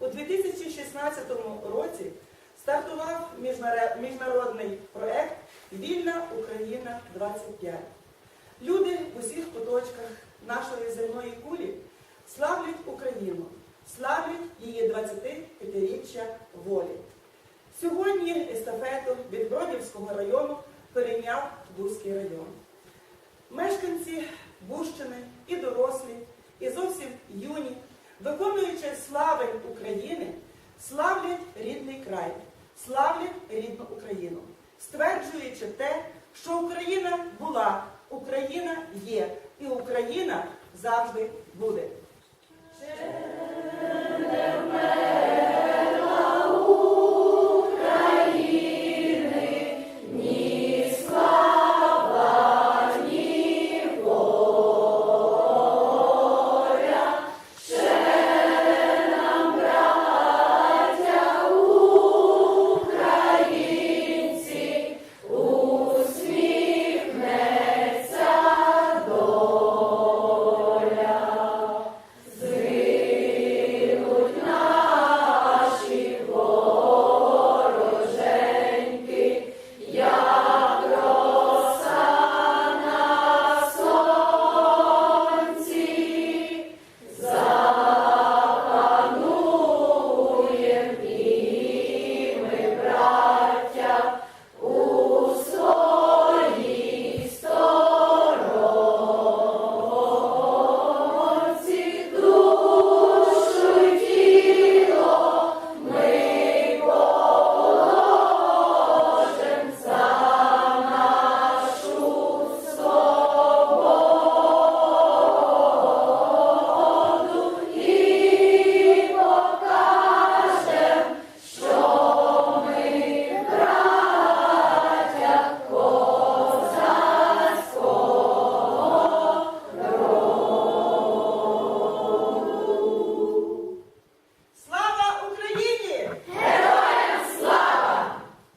У 2016 році стартував міжнародний проект Вільна Україна 25. Люди в усіх куточках нашої земної кулі славлять Україну, славлять її 25-річчя волі. Сьогодні естафету від Бродівського району перейняв Бузький район. Мешканці Бущини і дорослі, і зовсім юні, виконуючи слави України, славлять рідний край, славлять рідну Україну, стверджуючи те, що Україна була, Україна є, і Україна завжди буде.